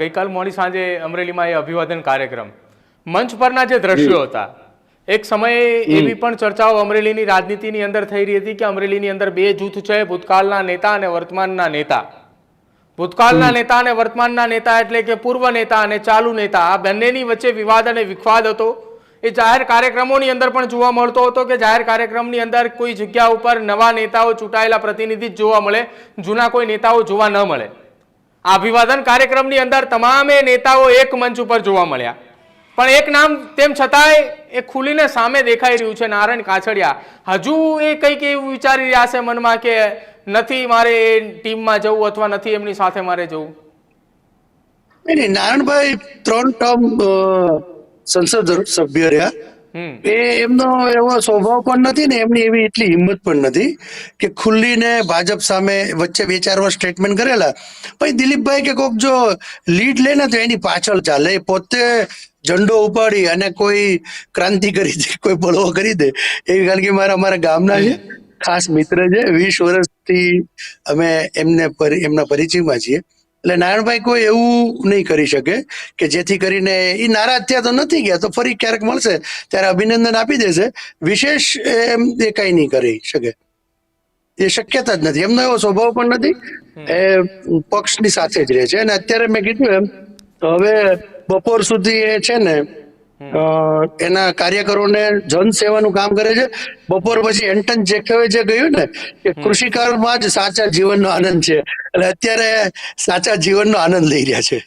ગઈકાલ મોડી સાંજે અમરેલીમાં એ અભિવાદન કાર્યક્રમ. મંચ પરના જે દ્રશ્યો હતા એક સમયે એવી પણ ચર્ચાઓ અમરેલીની રાજનીતિની અંદર થઈ રહી હતી કે અમરેલીની અંદર બે જૂથ છે ભૂતકાળના નેતા અને વર્તમાનના નેતા. ભૂતકાળના નેતા અને વર્તમાનના નેતા એટલે કે પૂર્વ નેતા અને ચાલુ નેતા. આ બંનેની વચ્ચે વિવાદ અને વિખવાદ હતો. એ જાહેર કાર્યક્રમોની અંદર પણ જોવા મળતો હતો કે જાહેર કાર્યક્રમની અંદર કોઈ જગ્યા ઉપર નવા નેતાઓ ચૂંટાયેલા પ્રતિનિધિ જોવા મળે જૂના કોઈ નેતાઓ જોવા ન મળે. અભિવાદન કાર્યક્રમની અંદર તમામે નેતાઓ એક મંચ ઉપર જોવા મળ્યા. પણ એક નામ તેમ છતાંય એ ખુલીને સામે દેખાઈ રહ્યું છે નારાયણ કાછડિયા. હજુ એ કંઈક એવું વિચારી રહ્યા છે મનમાં કે નથી મારે એ ટીમમાં જવું અથવા નથી એમની સાથે મારે જવું? નારાયણભાઈ ત્રણ ટર્મ સંસદ સભ્ય રહ્યા. એ એમનો એવો સ્વભાવ પણ નથી ને એમની એવી એટલી હિંમત પણ નથી કે ખુલ્લીને ભાજપ સામે વચ્ચે બે ચાર વર્ષ સ્ટેટમેન્ટ કરેલા. પછી દિલીપભાઈ કે કોક જો લીડ લે ને તો એની પાછળ ચાલે. પોતે ઝંડો ઉપાડી અને કોઈ ક્રાંતિ કરી દે, કોઈ બળવો કરી દે. એવી કારણ કે મારા અમારા ગામના છે, ખાસ મિત્ર છે. વીસ વર્ષથી અમે એમને એમના પરિચયમાં છીએ. એટલે નારાયણભાઈ કોઈ એવું નહીં કરી શકે કે જેથી કરીને એ નારાજ થયા તો નથી ગયા તો ફરી ક્યારેક મળશે ત્યારે અભિનંદન આપી દેશે. વિશેષ એમ એ કઈ નહીં કરી શકે. એ શક્યતા જ નથી. એમનો એવો સ્વભાવ પણ નથી. એ પક્ષની સાથે જ રહે છે. અને અત્યારે મેં કીધું એમ તો હવે બપોર સુધી એ છે ને એના કાર્યકરોને જન સેવાનું કામ કરે છે. બપોર પછી એન્ટન જેખવે જે કહ્યું ને કે કૃષિકારમાં જ સાચા જીવનનો આનંદ છે. એટલે અત્યારે સાચા જીવનનો આનંદ લઈ રહ્યા છે.